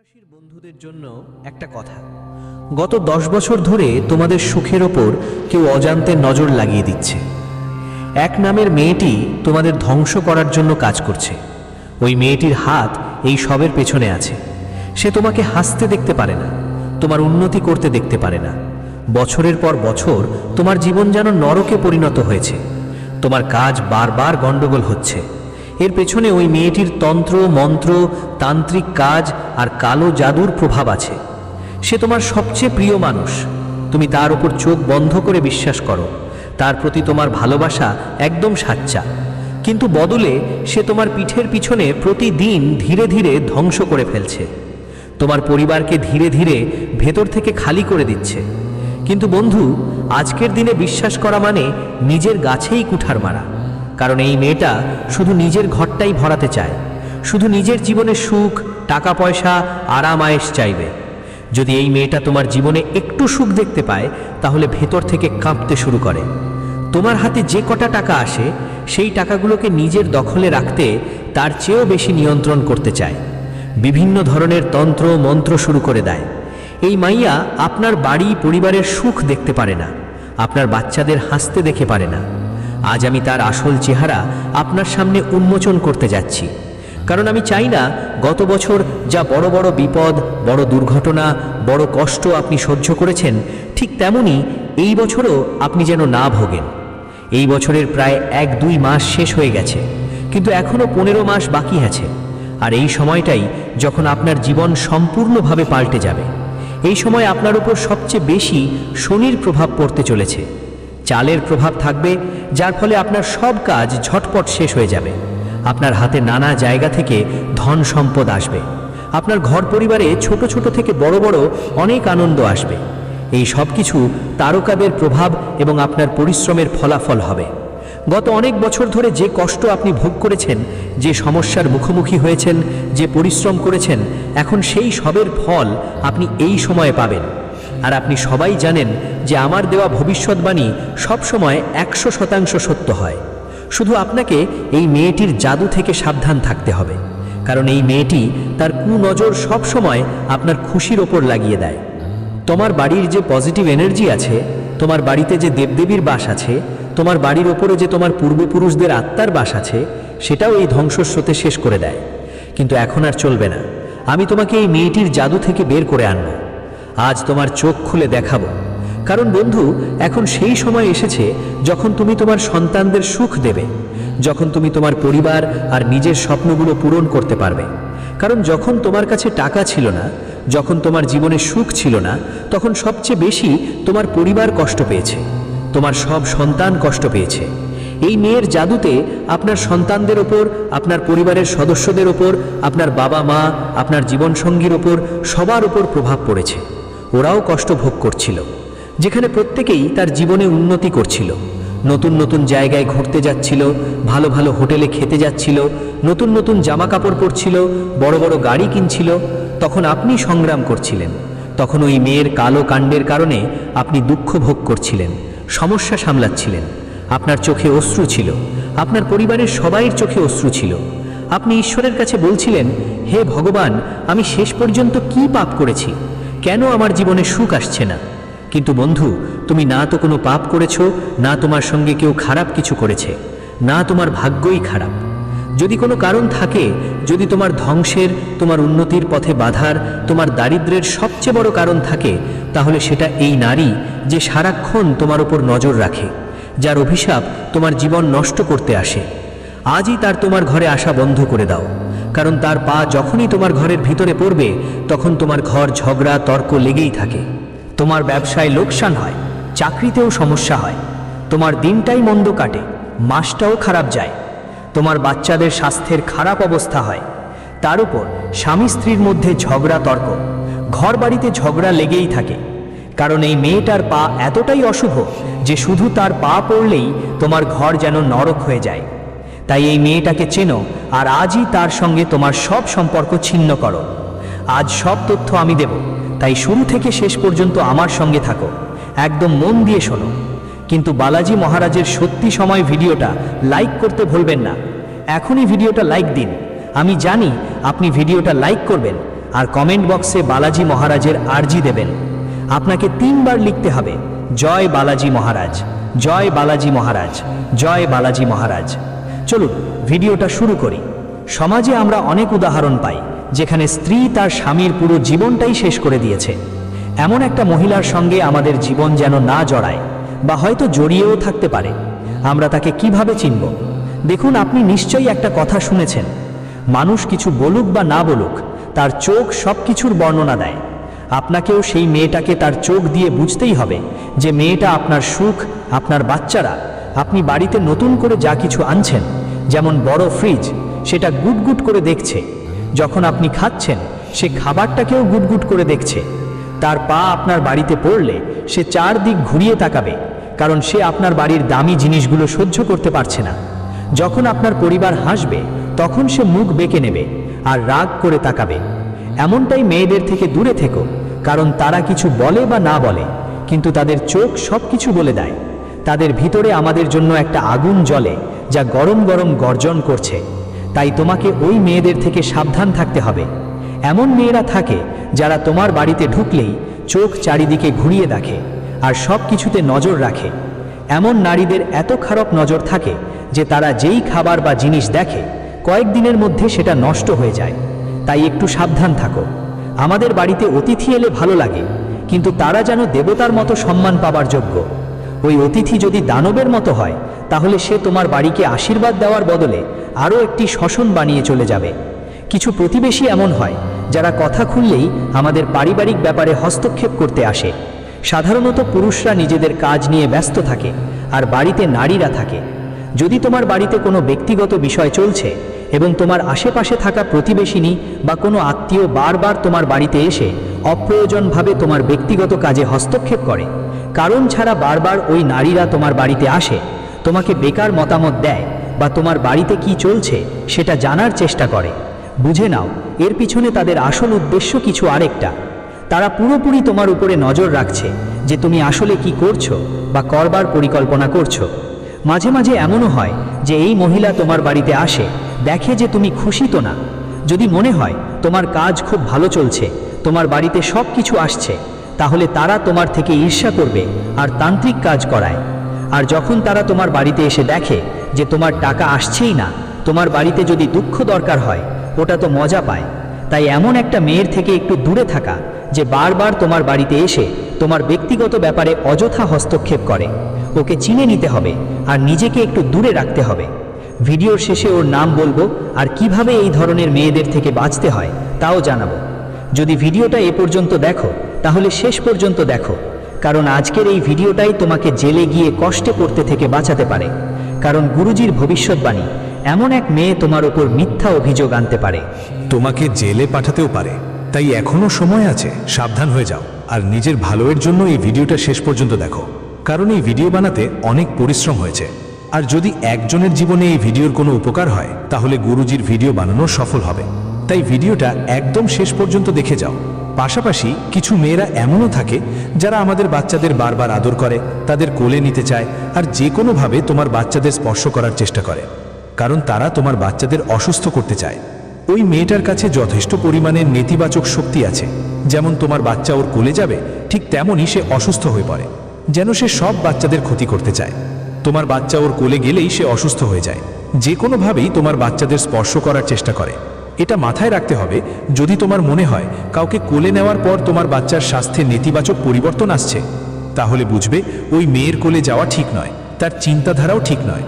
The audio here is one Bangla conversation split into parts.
রাশির বন্ধুদের জন্য একটা কথা। গত দশ বছর ধরে তোমাদের সুখের ওপর কেউ অজান্তে নজর লাগিয়ে দিচ্ছে। এক নামের মেয়েটি তোমাদের ধ্বংস করার জন্য কাজ করছে। ওই মেয়েটির হাত এই সবের পেছনে আছে। সে তোমাকে হাসতে দেখতে পারে না, তোমার উন্নতি করতে দেখতে পারে না। বছরের পর বছর তোমার জীবন যেন নরকে পরিণত হয়েছে। তোমার কাজ বারবার গণ্ডগোল হচ্ছে। এর পেছনে ওই মেয়েটির তন্ত্র, মন্ত্র, তান্ত্রিক কাজ আর কালো জাদুর প্রভাব আছে। সে তোমার সবচেয়ে প্রিয় মানুষ। তুমি তার উপর চোখ বন্ধ করে বিশ্বাস করো। তার প্রতি তোমার ভালোবাসা একদম সাচ্চা। কিন্তু বদলে সে তোমার পিঠের পিছনে প্রতিদিন ধীরে ধীরে ধ্বংস করে ফেলছে। তোমার পরিবারকে ধীরে ধীরে ভেতর থেকে খালি করে দিচ্ছে। কিন্তু বন্ধু, আজকের দিনে বিশ্বাস করা মানে নিজের গাছেই কুঠার মারা। কারণ এই মেয়েটা শুধু নিজের ঘরটাই ভরাতে চায়। শুধু নিজের জীবনে সুখ, টাকা পয়সা, আরাম আয়েস চাইবে। যদি এই মেয়েটা তোমার জীবনে একটু সুখ দেখতে পায়, তাহলে ভেতর থেকে কাঁপতে শুরু করে। তোমার হাতে যে কটা টাকা আসে, সেই টাকাগুলোকে নিজের দখলে রাখতে তার চেয়েও বেশি নিয়ন্ত্রণ করতে চায়। বিভিন্ন ধরনের তন্ত্র, মন্ত্র শুরু করে দেয়। এই মাইয়া আপনার বাড়ি, পরিবারের সুখ দেখতে পারে না। আপনার বাচ্চাদের হাসতে দেখে পারে না। আজ আমি তার আসল চেহারা আপনার সামনে উন্মোচন করতে যাচ্ছি। কারণ আমি চাই না গত বছর যা বড় বড় বিপদ, বড় দুর্ঘটনা, বড় কষ্ট আপনি সহ্য করেছেন, ঠিক তেমনই এই বছরও আপনি যেন না ভোগেন। এই বছরের প্রায় এক দুই মাস শেষ হয়ে গেছে, কিন্তু এখনও পনেরো মাস বাকি আছে। আর এই সময়টাই যখন আপনার জীবন সম্পূর্ণভাবে পাল্টে যাবে। এই সময় আপনার উপর সবচেয়ে বেশি শনির প্রভাব পড়তে চলেছে। চালের প্রভাব থাকবে যার ফলে আপনার সব কাজ ঝটপট শেষ হয়ে যাবে। আপনার হাতে নানা জায়গা থেকে ধন সম্পদ আসবে। আপনার ঘর পরিবারে ছোট ছোট থেকে বড় বড় অনেক আনন্দ আসবে। এই সব কিছু তারকাদের প্রভাব এবং আপনার পরিশ্রমের ফলাফল হবে। গত অনেক বছর ধরে যে কষ্ট আপনি ভোগ করেছেন, যে সমস্যার মুখোমুখি হয়েছেন, যে পরিশ্রম করেছেন, এখন সেই সবের ফল আপনি এই সময়ে পাবেন। আর আপনি সবাই জানেন যে আমার দেওয়া ভবিষ্যৎবাণী সবসময় একশো শতাংশ সত্য হয়। শুধু আপনাকে এই মেয়েটির জাদু থেকে সাবধান থাকতে হবে, কারণ এই মেয়েটি তার কুনজর সবসময় আপনার খুশির ওপর লাগিয়ে দেয়। তোমার বাড়ির যে পজিটিভ এনার্জি আছে, তোমার বাড়িতে যে দেবদেবীর বাস আছে, তোমার বাড়ির ওপরে যে তোমার পূর্বপুরুষদের আত্মার বাস আছে, সেটাও এই ধ্বংসস্রোতে শেষ করে দেয়। কিন্তু এখন আর চলবে না। আমি তোমাকে এই মেয়েটির জাদু থেকে বের করে আনব। আজ তোমার চোখ খুলে দেখাবো। কারণ বন্ধু, এখন সেই সময় এসেছে যখন তুমি তোমার সন্তানদের সুখ দেবে, যখন তুমি তোমার পরিবার আর নিজের স্বপ্নগুলো পূরণ করতে পারবে। কারণ যখন তোমার কাছে টাকা ছিল না, যখন তোমার জীবনে সুখ ছিল না, তখন সবচেয়ে বেশি তোমার পরিবার কষ্ট পেয়েছে, তোমার সব সন্তান কষ্ট পেয়েছে। এই মেয়ের জাদুতে আপনার সন্তানদের ওপর, আপনার পরিবারের সদস্যদের ওপর, আপনার বাবা মা, আপনার জীবনসঙ্গীর ওপর সবার ওপর প্রভাব পড়েছে। ওরাও কষ্ট ভোগ করছিল। যেখানে প্রত্যেকেই তার জীবনে উন্নতি করছিল। নতুন নতুন জায়গায় ঘুরতে যাচ্ছিল, ভালো ভালো হোটেলে খেতে যাচ্ছিল, নতুন নতুন জামা কাপড় পরছিল, বড় বড় গাড়ি কিনছিল। তখন আপনি সংগ্রাম করছিলেন। তখন ওই মেয়ের কালো কাণ্ডের কারণে আপনি দুঃখ ভোগ করছিলেন, সমস্যা সামলাচ্ছিলেন। আপনার চোখে অশ্রু ছিল, আপনার পরিবারের সবাইয়ের চোখে অশ্রু ছিল। আপনি ঈশ্বরের কাছে বলছিলেন, হে ভগবান, আমি শেষ পর্যন্ত কি পাপ করেছি? কেন আমার জীবনে সুখ আসছে না? কিন্তু বন্ধু, তুমি না তো কোনো পাপ করেছ, না তোমার সঙ্গে কেউ খারাপ কিছু করেছে, না তোমার ভাগ্যই খারাপ। যদি কোনো কারণ থাকে, যদি তোমার ধ্বংসের, তোমার উন্নতির পথে বাধার, তোমার দারিদ্রের সবচেয়ে বড় কারণ থাকে, তাহলে সেটা এই নারী যে সারাক্ষণ তোমার ওপর নজর রাখে, যার অভিশাপ তোমার জীবন নষ্ট করতে আসে। আজই তার তোমার ঘরে আসা বন্ধ করে দাও, কারণ তার পা যখনই তোমার ঘরের ভিতরে পড়বে, তখন তোমার ঘর ঝগড়া, তর্ক লেগেই থাকে। তোমার ব্যবসায় লোকসান হয়, চাকরিতেও সমস্যা হয়। তোমার দিনটাই মন্দ কাটে, মাসটাও খারাপ যায়। তোমার বাচ্চাদের স্বাস্থ্যের খারাপ অবস্থা হয়। তার উপর স্বামী স্ত্রীর মধ্যে ঝগড়া, তর্ক। ঘর বাড়িতে ঝগড়া লেগেই থাকে। কারণ এই মেয়েটার পা এতটাই অশুভ যে শুধু তার পা পড়লেই তোমার ঘর যেন নরক হয়ে যায়। তাই এই মেয়েটাকে চেনো আর আজই তার সঙ্গে তোমার সব সম্পর্ক ছিন্ন করো। আজ সব তথ্য আমি দেব। তাই শুরু থেকে শেষ পর্যন্ত আমার সঙ্গে থাকো। একদম মন দিয়ে শোনো। কিন্তু বালাজি মহারাজের সত্যি সময় ভিডিওটা লাইক করতে ভুলবেন না। এখনই ভিডিওটা লাইক দিন। আমি জানি আপনি ভিডিওটা লাইক করবেন আর কমেন্ট বক্সে বালাজি মহারাজের আর্জি দেবেন। আপনাকে তিনবার লিখতে হবে, জয় বালাজি মহারাজ, জয় বালাজি মহারাজ, জয় বালাজি মহারাজ। চলুন, ভিডিওটা শুরু করি। সমাজে আমরা অনেক উদাহরণ পাই। যেখানে স্ত্রী তার স্বামীর পুরো জীবনটাই শেষ করে দিয়েছে। এমন একটা মহিলার সঙ্গে আমাদের জীবন যেন না জড়ায়, বা হয়তো জড়িয়েও থাকতে পারে। আমরা তাকে কীভাবে চিনব? দেখুন, আপনি নিশ্চয়ই একটা কথা শুনেছেন। মানুষ কিছু বলুক বা না বলুক, তার চোখ সব কিছুর বর্ণনা দেয়। আপনাকেও সেই মেয়েটাকে তার চোখ দিয়ে বুঝতেই হবে যে মেয়েটা আপনার সুখ, আপনার বাচ্চারা, আপনি বাড়িতে নতুন করে যা কিছু আনছেন, যেমন বড় ফ্রিজ সেটা গুটগুট করে দেখছে। যখন আপনি খাচ্ছেন, সে খাবারটাকেও গুটগুট করে দেখছে। তার পা আপনার বাড়িতে পড়লে সে চারদিক ঘুরিয়ে তাকাবে, কারণ সে আপনার বাড়ির দামি জিনিসগুলো সহ্য করতে পারছে না। যখন আপনার পরিবার হাসবে, তখন সে মুখ বেঁকে নেবে আর রাগ করে তাকাবে। এমনটাই মেয়েদের থেকে দূরে থেকো, কারণ তারা কিছু বলে বা না বলে, কিন্তু তাদের চোখ সব কিছু বলে দেয়। তাদের ভিতরে আমাদের জন্য একটা আগুন জ্বলে, যা গরম গরম গর্জন করছে। তাই তোমাকে ওই মেয়েদের থেকে সাবধান থাকতে হবে। এমন মেয়েরা থাকে যারা তোমার বাড়িতে ঢুকলেই চোখ চারিদিকে ঘুরিয়ে দেখে আর সব কিছুতে নজর রাখে। এমন নারীদের এত খারাপ নজর থাকে যে তারা যেই খাবার বা জিনিস দেখে, কয়েকদিনের মধ্যে সেটা নষ্ট হয়ে যায়। তাই একটু সাবধান থাকো। আমাদের বাড়িতে অতিথি এলে ভালো লাগে, কিন্তু তারা যেন দেবতার মতো সম্মান পাবার যোগ্য। ওই অতিথি যদি দানবের মতো হয়, তাহলে সে তোমার বাড়িকে আশীর্বাদ দেওয়ার বদলে আরও একটি শ্মশন বানিয়ে চলে যাবে। কিছু প্রতিবেশী এমন হয়, যারা কথা খুললেই আমাদের পারিবারিক ব্যাপারে হস্তক্ষেপ করতে আসে। সাধারণত পুরুষরা নিজেদের কাজ নিয়ে ব্যস্ত থাকে, আর বাড়িতে নারীরা থাকে। যদি তোমার বাড়িতে কোনো ব্যক্তিগত বিষয় চলছে এবং তোমার আশেপাশে থাকা প্রতিবেশিনী বা কোনো আত্মীয় বারবার তোমার বাড়িতে এসে অপ্রয়োজনভাবে তোমার ব্যক্তিগত কাজে হস্তক্ষেপ করে। কারণ ছাড়া বারবার ওই নারীরা তোমার বাড়িতে আসে, তোমাকে বেকার মতামত দেয় বা তোমার বাড়িতে কি চলছে সেটা জানার চেষ্টা করে। বুঝে নাও, এর পিছনে তাদের আসল উদ্দেশ্য কিছু আরেকটা। তারা পুরোপুরি তোমার উপরে নজর রাখছে যে তুমি আসলে কি করছ বা করবার পরিকল্পনা করছ। মাঝে মাঝে এমনও হয় যে এই মহিলা তোমার বাড়িতে আসে, দেখে যে তুমি খুশি তো না। যদি মনে হয় তোমার কাজ খুব ভালো চলছে, তোমার বাড়িতে সব কিছু আসছে, তাহলে তারা তোমার থেকে ঈর্ষা করবে আর তান্ত্রিক কাজ করায়। আর যখন তারা তোমার বাড়িতে এসে দেখে যে তোমার টাকা আসছেই না, তোমার বাড়িতে যদি দুঃখ দরকার হয়, ওটা তো মজা পায়। তাই এমন একটা মেয়ের থেকে একটু দূরে থাকা, যে বারবার তোমার বাড়িতে এসে তোমার ব্যক্তিগত ব্যাপারে অযথা হস্তক্ষেপ করে। ওকে চিনে নিতে হবে আর নিজেকে একটু দূরে রাখতে হবে। ভিডিওর শেষে ওর নাম বলব আর কীভাবে এই ধরনের মেয়েদের থেকে বাঁচতে হয় তাও জানাব। যদি ভিডিওটা এ পর্যন্ত দেখো, তাহলে শেষ পর্যন্ত দেখো। কারণ আজকের এই ভিডিওটাই তোমাকে জেলে গিয়ে কষ্টে পড়তে থেকে বাঁচাতে পারে। কারণ গুরুজির ভবিষ্যৎবাণী, এমন এক মেয়ে তোমার ওপর মিথ্যা অভিযোগ আনতে পারে। তোমাকে জেলে পাঠাতেও পারে। তাই এখনও সময় আছে, সাবধান হয়ে যাও। আর নিজের ভালোয়ের জন্য এই ভিডিওটা শেষ পর্যন্ত দেখো। কারণ এই ভিডিও বানাতে অনেক পরিশ্রম হয়েছে। আর যদি একজনের জীবনে এই ভিডিওর কোনো উপকার হয়, তাহলে গুরুজির ভিডিও বানানো সফল হবে। তাই ভিডিওটা একদম শেষ পর্যন্ত দেখে যাও। পাশাপাশি কিছু মেয়েরা এমনও থাকে, যারা আমাদের বাচ্চাদের বারবার আদর করে, তাদের কোলে নিতে চায়, আর যে কোনোভাবে তোমার বাচ্চাদের স্পর্শ করার চেষ্টা করে। কারণ তারা তোমার বাচ্চাদের অসুস্থ করতে চায়। ওই মেয়েটার কাছে যথেষ্ট পরিমাণের নেতিবাচক শক্তি আছে। যেমন তোমার বাচ্চা ওর কোলে যাবে, ঠিক তেমনই সে অসুস্থ হয়ে পড়ে। যেন সে সব বাচ্চাদের ক্ষতি করতে চায়। তোমার বাচ্চা ওর কোলে গেলেই সে অসুস্থ হয়ে যায়। যে কোনোভাবেই তোমার বাচ্চাদের স্পর্শ করার চেষ্টা করে। এটা মাথায় রাখতে হবে, যদি তোমার মনে হয় কাউকে কোলে নেওয়ার পর তোমার বাচ্চার স্বাস্থ্যে নেতিবাচক পরিবর্তন আসছে, তাহলে বুঝবে ওই মেয়ের কোলে যাওয়া ঠিক নয়, তার চিন্তাধারাও ঠিক নয়।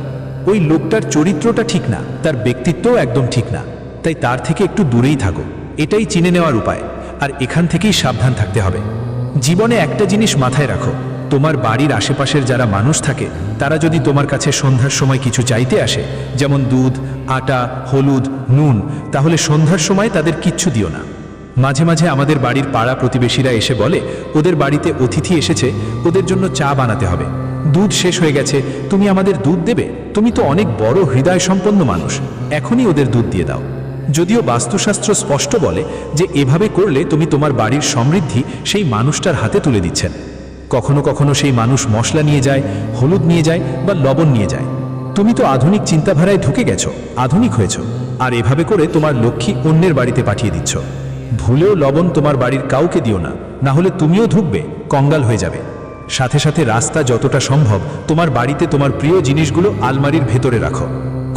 ওই লোকটার চরিত্রটা ঠিক না, তার ব্যক্তিত্বও একদম ঠিক না। তাই তার থেকে একটু দূরেই থাকো, এটাই চিনে নেওয়ার উপায়, আর এখান থেকেই সাবধান থাকতে হবে। জীবনে একটা জিনিস মাথায় রাখো তোমার বাড়ির আশেপাশের যারা মানুষ থাকে, তারা যদি তোমার কাছে সন্ধ্যার সময় কিছু চাইতে আসে, যেমন দুধ, আটা, হলুদ, নুন, তাহলে সন্ধ্যার সময় তাদের কিচ্ছু দিও না। মাঝে মাঝে আমাদের বাড়ির পাড়া প্রতিবেশীরা এসে বলে, ওদের বাড়িতে অতিথি এসেছে, ওদের জন্য চা বানাতে হবে। দুধ শেষ হয়ে গেছে, তুমি আমাদের দুধ দেবে? তুমি তো অনেক বড় হৃদয় সম্পন্ন মানুষ, এখনই ওদের দুধ দিয়ে দাও। যদিও বাস্তুশাস্ত্র স্পষ্ট বলে যে, এভাবে করলে তুমি তোমার বাড়ির সমৃদ্ধি সেই মানুষটার হাতে তুলে দিচ্ছেন। কখনো কখনো সেই মানুষ মশলা নিয়ে যায়, হলুদ নিয়ে যায় বা লবণ নিয়ে যায়। তুমি তো আধুনিক চিন্তাধারায় ঢুকে গেছো, আধুনিক হয়েছ, আর এভাবে করে তোমার লক্ষ্মী অন্যের বাড়িতে পাঠিয়ে দিচ্ছ। ভুলেও লবণ তোমার বাড়ির কাউকে দিও না না হলে তুমিও ঢুকবে, কঙ্গাল হয়ে যাবে। সাথে সাথে রাস্তা যতটা সম্ভব তোমার বাড়িতে তোমার প্রিয় জিনিসগুলো আলমারির ভেতরে রাখো।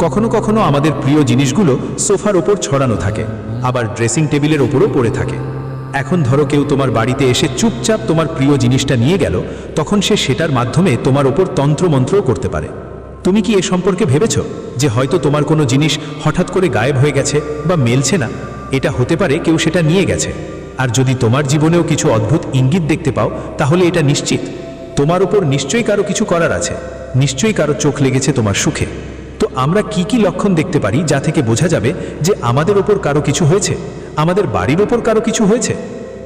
কখনো কখনো আমাদের প্রিয় জিনিসগুলো সোফার ওপর ছড়ানো থাকে, আবার ড্রেসিং টেবিলের ওপরও পড়ে থাকে। এখন ধরো কেউ তোমার বাড়িতে এসে চুপচাপ তোমার প্রিয় জিনিসটা নিয়ে গেল, তখন সে সেটার মাধ্যমে তোমার ওপর তন্ত্রমন্ত্রও করতে পারে। তুমি কি এ সম্পর্কে ভেবেছ যে হয়তো তোমার কোনো জিনিস হঠাৎ করে গায়েব হয়ে গেছে বা মেলছে না? এটা হতে পারে কেউ সেটা নিয়ে গেছে। আর যদি তোমার জীবনেও কিছু অদ্ভুত ইঙ্গিত দেখতে পাও, তাহলে এটা নিশ্চিত। তোমার উপর নিশ্চয়ই কারও কিছু করার আছে। নিশ্চয়ই কারও চোখ লেগেছে তোমার সুখে। তো আমরা কি কি লক্ষণ দেখতে পারি যা থেকে বোঝা যাবে যে আমাদের ওপর কারও কিছু হয়েছে? আমাদের বাড়ির ওপর কারও কিছু হয়েছে?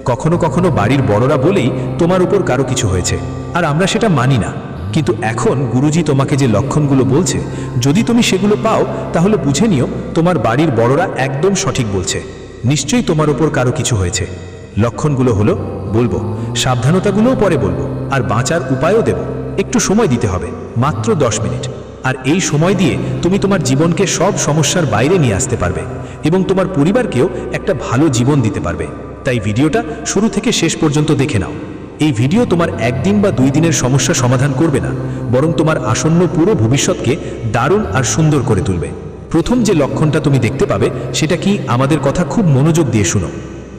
কখনো কখনো বাড়ির বড়রা বলেই তোমার উপর কারও কিছু হয়েছে। আর আমরা সেটা মানি না। কিন্তু এখন গুরুজি তোমাকে যে লক্ষণগুলো বলছে, যদি তুমি সেগুলো পাও, তাহলে বুঝে নিও, তোমার বাড়ির বড়রা একদম সঠিক বলছে। নিশ্চয়ই তোমার ওপর কারও কিছু হয়েছে। লক্ষণগুলো হলো, বলব, সাবধানতাগুলোও পরে বলব, আর বাঁচার উপায়ও দেব। একটু সময় দিতে হবে, মাত্র দশ মিনিট। আর এই সময় দিয়ে তুমি তোমার জীবনকে সব সমস্যার বাইরে নিয়ে আসতে পারবে এবং তোমার পরিবারকেও একটা ভালো জীবন দিতে পারবে। তাই ভিডিওটা শুরু থেকে শেষ পর্যন্ত দেখে নাও। এই ভিডিও তোমার একদিন বা দুই দিনের সমস্যা সমাধান করবে না, বরং তোমার আসন্ন পুরো ভবিষ্যৎকে দারুণ আর সুন্দর করে তুলবে। প্রথম যে লক্ষণটা তুমি দেখতে পাবে, সেটা কি আমাদের কথা খুব মনোযোগ দিয়ে শুনো।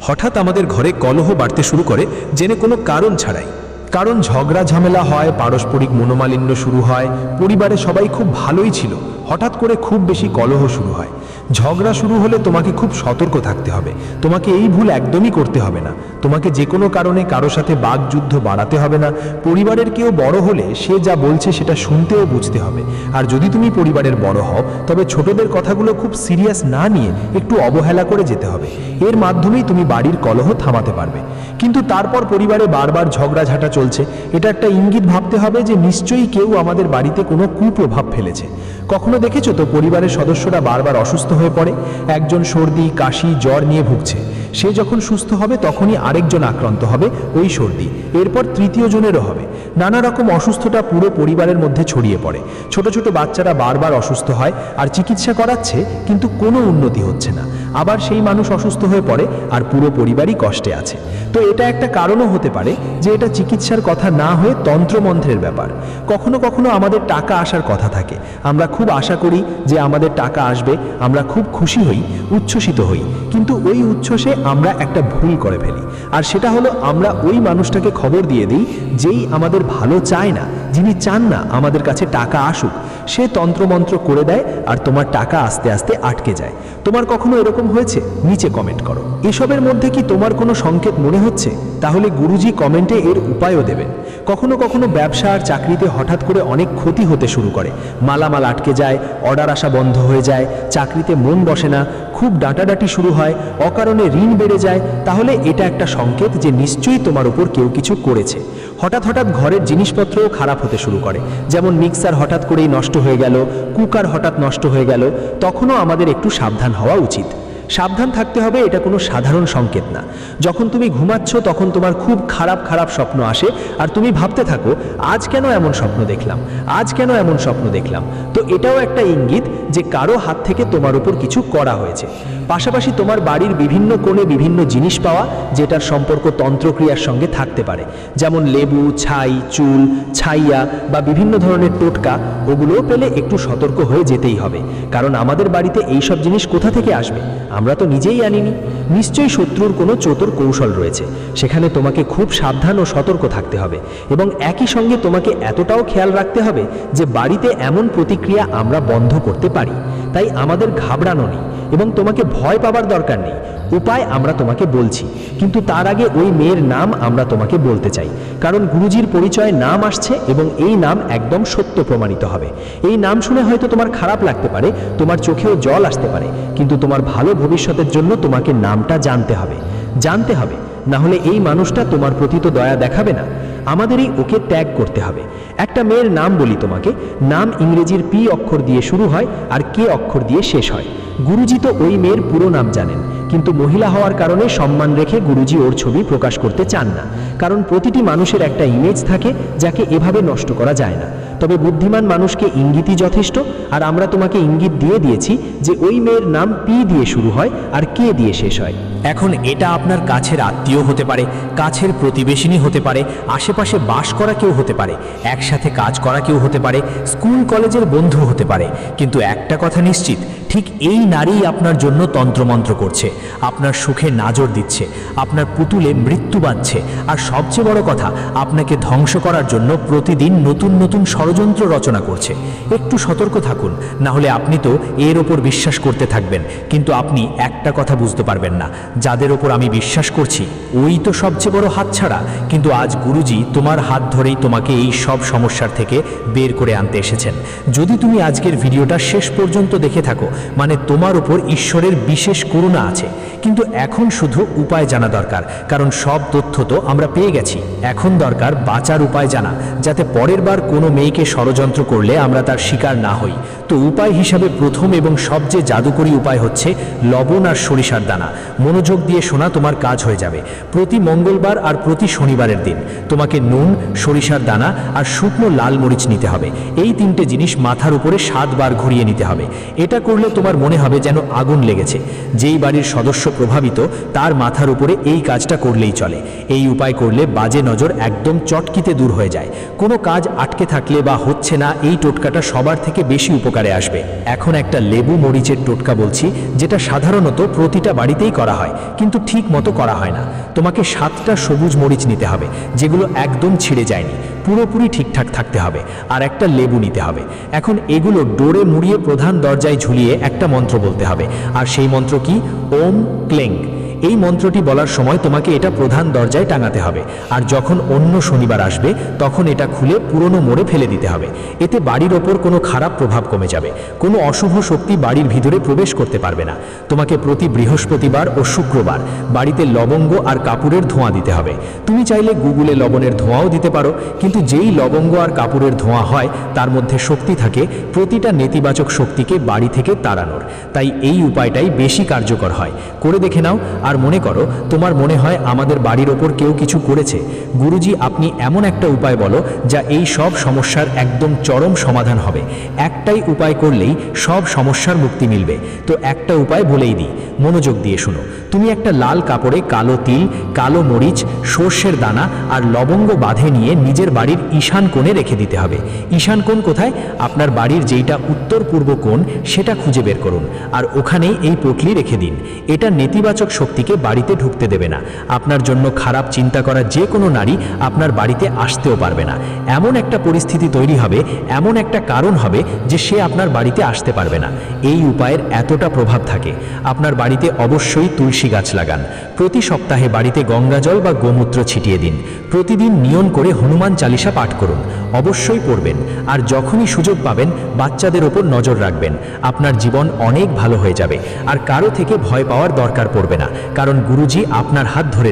হঠাৎ আমাদের ঘরে কলহ বাড়তে শুরু করে, জেনে কোনো কারণ ছাড়াই। কারণ ঝগড়া ঝামেলা হয়, পারস্পরিক মনোমালিন্য শুরু হয়, পরিবারে সবাই খুব ভালোই ছিল। হঠাৎ করে খুব বেশি কলহ শুরু হয়। ঝগড়া শুরু হলে তোমাকে খুব সতর্ক থাকতে হবে। তোমাকে এই ভুল একদমই করতে হবে না। তোমাকে যে কোনো কারণে কারও সাথে বাগযুদ্ধ বাড়াতে হবে না। পরিবারের কেউ বড় হলে সে যা বলছে সেটা শুনতেও বুঝতে হবে। আর যদি তুমি পরিবারের বড় হও, তবে ছোটদের কথাগুলো খুব সিরিয়াস না নিয়ে একটু অবহেলা করে যেতে হবে। এর মাধ্যমেই তুমি বাড়ির কলহ থামাতে পারবে। কিন্তু তারপর পরিবারে বারবার ঝগড়াঝাঁটা চলছে। এটা একটা ইঙ্গিত ভাবতে হবে যে নিশ্চয়ই কেউ আমাদের বাড়িতে কোনো কুপ্রভাব ফেলেছে। কখনো দেখেছ তো পরিবারের সদস্যরা বারবার অসুস্থ হয়ে পড়ে? একজন সর্দি, কাশি, জ্বর নিয়ে ভুগছে। সে যখন সুস্থ হবে, তখনই আরেকজন আক্রান্ত হবে, ওই সর্দি। এরপর তৃতীয় জনেরও হবে। নানা রকম অসুস্থতা পুরো পরিবারের মধ্যে ছড়িয়ে পড়ে। ছোট ছোট বাচ্চারা বারবার অসুস্থ হয় আর চিকিৎসা করাচ্ছে, কিন্তু কোনো উন্নতি হচ্ছে না। আবার সেই মানুষ অসুস্থ হয়ে পড়ে আর পুরো পরিবারই কষ্টে আছে। তো এটা একটা কারণও হতে পারে যে এটা চিকিৎসার কথা না হয়ে তন্ত্রমন্ত্রের ব্যাপার। কখনো কখনো আমাদের টাকা আসার কথা থাকে। আমরা খুব আশা করি যে আমাদের টাকা আসবে, আমরা খুব খুশি হই, উচ্ছ্বসিত হই। কিন্তু ওই উচ্ছ্বাসে আমরা একটা ভুল করে ফেলি। আর সেটা হলো আমরা ওই মানুষটাকে খবর দিয়ে দিই যেই আমাদের ভালো চায় না, যিনি চান না আমাদের কাছে টাকা আসুক। সে তন্ত্রমন্ত্র করে দেয় আর তোমার টাকা আস্তে আস্তে আটকে যায়। তোমার কখনো এরকম হয়েছে? নিচে কমেন্ট করো। এসবের মধ্যে কি তোমার কোনো সংকেত মনে হচ্ছে? তাহলে গুরুজি কমেন্টে এর উপায়ও দেবেন। কখনো কখনো ব্যবসা আর চাকরিতে হঠাৎ করে অনেক ক্ষতি হতে শুরু করে। মালামাল আটকে যায়, অর্ডার আসা বন্ধ হয়ে যায়, চাকরিতে মন বসে না, খুব ডাটাডাটি শুরু হয়, অকারণে ঋণ বেড়ে যায়। তাহলে এটা একটা সংকেত যে নিশ্চয়ই তোমার উপর কেউ কিছু করেছে। হঠাৎ হঠাৎ ঘরের জিনিসপত্রও খারাপ হতে শুরু করে। যেমন মিক্সার হঠাৎ করেই নষ্ট হয়ে গেল, কুকার হঠাৎ নষ্ট হয়ে গেল, তখনও আমাদের একটু সাবধান হওয়া উচিত। সাবধান থাকতে হবে, এটা কোনো সাধারণ সংকেত না। যখন তুমি ঘুমাচ্ছ, তখন তোমার খুব খারাপ খারাপ স্বপ্ন আসে, আর তুমি ভাবতে থাকো, আজ কেন এমন স্বপ্ন দেখলাম, আজ কেন এমন স্বপ্ন দেখলাম? তো এটাও একটা ইঙ্গিত যে কারও হাত থেকে তোমার উপর কিছু করা হয়েছে। পাশাপাশি তোমার বাড়ির বিভিন্ন কোণে বিভিন্ন জিনিস পাওয়া, যেটার সম্পর্ক তন্ত্রক্রিয়ার সঙ্গে থাকতে পারে। যেমন লেবু, ছাই, চুল, ছাইয়া বা বিভিন্ন ধরনের টোটকা, ওগুলোও পেলে একটু সতর্ক হয়ে যেতেই হবে। কারণ আমাদের বাড়িতে এইসব জিনিস কোথা থেকে আসবে? আমরা তো নিজেই আনিনি নিশ্চয়ই শত্রুর কোনো চতুর কৌশল রয়েছে। সেখানে তোমাকে খুব সাবধান ও সতর্ক থাকতে হবে এবং একই সঙ্গে তোমাকে এতটাও খেয়াল রাখতে হবে যে বাড়িতে এমন প্রতিক্রিয়া আমরা বন্ধ করতে পারি। তাই আমাদের ঘাবড়ানো নেই এবং তোমাকে ভয় পাবার দরকার নেই। উপায় আমরা তোমাকে বলছি। কিন্তু তার আগে ওই মেয়ের নাম আমরা তোমাকে বলতে চাই। কারণ গুরুজির পরিচয়ে নাম আসছে এবং এই নাম একদম সত্য প্রমাণিত হবে। এই নাম শুনে হয়তো তোমার খারাপ লাগতে পারে, তোমার চোখেও জল আসতে পারে, কিন্তু তোমার ভালো ভবিষ্যতের জন্য তোমাকে নামটা জানতে হবে। জানতে হবে, না হলে এই মানুষটা তোমার প্রতি তো দয়া দেখাবে না। আমাদেরই ওকে ত্যাগ করতে হবে। একটা মেয়ের নাম বলি তোমাকে। নাম ইংরেজির পি অক্ষর দিয়ে শুরু হয় আর কে অক্ষর দিয়ে শেষ হয়। গুরুজি তো ওই মেয়ের পুরো নাম জানেন। কিন্তু মহিলা হওয়ার কারণে সম্মান রেখে গুরুজি ওর ছবি প্রকাশ করতে চান না। কারণ প্রতিটি মানুষের একটা ইমেজ থাকে যাকে এভাবে নষ্ট করা যায় না। তবে বুদ্ধিমান মানুষকে ইঙ্গিতই যথেষ্ট, আর আমরা তোমাকে ইঙ্গিত দিয়ে দিয়েছি যে ওই মেয়ের নাম পি দিয়ে শুরু হয় আর কে দিয়ে শেষ হয়। এখন এটা আপনার কাছের আত্মীয় হতে পারে, কাছের প্রতিবেশিনী হতে পারে, আশেপাশে বাস করা কেউ হতে পারে, একসাথে কাজ করা কেউ হতে পারে, স্কুল, কলেজের বন্ধু হতে পারে। কিন্তু একটা কথা নিশ্চিত, ঠিক এই নারীই আপনার জন্য তন্ত্রমন্ত্র করছে, আপনার সুখে নাজর দিচ্ছে, আপনার পুতুলে মৃত্যু বাঁধছে, আর সবচেয়ে বড় কথা, আপনাকে ধ্বংস করার জন্য প্রতিদিন নতুন নতুন ষড়যন্ত্র রচনা করছে। একটু সতর্ক থাকুন, না হলে আপনি তো এর ওপর বিশ্বাস করতে থাকবেন। কিন্তু আপনি একটা কথা বুঝতে পারবেন না, যাদের ওপর আমি বিশ্বাস করছি, ওই তো সবচেয়ে বড় হাতছাড়া কিন্তু আজ গুরুজি তোমার হাত ধরেই তোমাকে এই সব সমস্যার থেকে বের করে আনতে এসেছেন। যদি তুমি আজকের ভিডিওটা শেষ পর্যন্ত দেখে থাকো মানে তোমার উপর ঈশ্বরের বিশেষ করুণা আছে। কিন্তু এখন শুধু উপায় জানা দরকার, কারণ সব তথ্য তো আমরা পেয়ে গেছি। এখন দরকার বাঁচার উপায় জানা, যাতে পরের বার কোনো মেয়েকে ষড়যন্ত্র করলে আমরা তার শিকার না হই। তো উপায় হিসাবে প্রথম এবং সবচেয়ে জাদুকরী উপায় হচ্ছে লবণ আর সরিষার দানা। মনোযোগ দিয়ে শোনা, তোমার কাজ হয়ে যাবে। প্রতি মঙ্গলবার আর প্রতি শনিবারের দিন তোমাকে নুন, সরিষার দানা আর শুকনো লাল মরিচ নিতে হবে। এই তিনটে জিনিস মাথার উপরে সাতবার ঘুরিয়ে নিতে হবে। এটা করলে তোমার মনে হবে যেন আগুন লেগেছে। যেই বাড়ির সদস্য প্রভাবিত, তার মাথার উপরে এই কাজটা করলেই চলে। এই উপায় করলে বাজে নজর একদম চটকিতে দূর হয়ে যায়। কোনো কাজ আটকে থাকলে বা হচ্ছে না, এই টোটকাটা সবার থেকে বেশি উপকারে। আসবে। এখন একটা লেবু মরিচের টোটকা বলছি, যেটা সাধারণত প্রতিটা বাড়িতেই করা হয়, কিন্তু ঠিক মতো করা হয় না। তোমাকে সাতটা সবুজ মরিচ নিতে হবে, যেগুলো একদম ছিঁড়ে যায়নি। পুরোপুরি ঠিকঠাক থাকতে হবে, আর একটা লেবু নিতে হবে। এখন এগুলো ডোরে মুড়িয়ে প্রধান দরজায় ঝুলিয়ে একটা মন্ত্র বলতে হবে, আর সেই মন্ত্র কি? ওম ক্লেং। এই মন্ত্রটি বলার সময় তোমাকে এটা প্রধান দরজায় টাঙাতে হবে। আর যখন অন্য শনিবার আসবে, তখন এটা খুলে পুরনো মোড়ে ফেলে দিতে হবে। এতে বাড়ির ওপর কোনো খারাপ প্রভাব কমে যাবে। কোনো অশুভ শক্তি বাড়ির ভিতরে প্রবেশ করতে পারবে না। তোমাকে প্রতি বৃহস্পতিবার ও শুক্রবার বাড়িতে লবঙ্গ আর কাপুরের ধোঁয়া দিতে হবে। তুমি চাইলে গুগলে লবণের ধোঁয়াও দিতে পারো, কিন্তু যেই লবঙ্গ আর কাপুরের ধোঁয়া হয়, তার মধ্যে শক্তি থাকে প্রতিটা নেতিবাচক শক্তিকে বাড়ি থেকে তাড়ানোর। তাই এই উপায়টাই বেশি কার্যকর হয়। করে দেখে নাও আর মনে করো, তোমার মনে হয় আমাদের বাড়ির ওপর কেউ কিছু করেছে। গুরুজি, আপনি এমন একটা উপায় বলো, যা এই সব সমস্যার একদম চরম সমাধান হবে। একটাই উপায় করলেই সব সমস্যার মুক্তি মিলবে। তো একটা উপায় বলেই দিই, মনোযোগ দিয়ে শোনো। তুমি একটা লাল কাপড়ে কালো তিল, কালো মরিচ, সর্ষের দানা আর লবঙ্গ বাঁধে নিয়ে নিজের বাড়ির ঈশান কোণে রেখে দিতে হবে। ঈশান কোণ কোথায়? আপনার বাড়ির যেইটা উত্তর পূর্ব কোণ, সেটা খুঁজে বের করুন। আর ওখানেই এই পটলি রেখে দিন। এটা নেতিবাচক শক্তিকে বাড়িতে ঢুকতে দেবে না। আপনার জন্য খারাপ চিন্তা করা যে কোনো নারী আপনার বাড়িতে আসতেও পারবে না। এমন একটা পরিস্থিতি তৈরি হবে, এমন একটা কারণ হবে যে সে আপনার বাড়িতে আসতে পারবে না। এই উপায়ের এতটা প্রভাব থাকে। আপনার বাড়িতে অবশ্যই তুলসী গাছ লাগান। প্রতি সপ্তাহে বাড়িতে গঙ্গাজল বা গোমূত্র ছিটিয়ে দিন। প্রতিদিন নিয়ন করে হনুমান চালিসা পাঠ করুন। অবশ্যই পড়বেন। আর যখনই সুযোগ পাবেন, বাচ্চাদের ওপর নজর রাখবেন। আপনার জীবন অনেক ভালো হয়ে যাবে। আর কারও থেকে ভয় পাওয়ার দরকার পড়বে না। কারণ গুরুজি আপনার হাত ধরে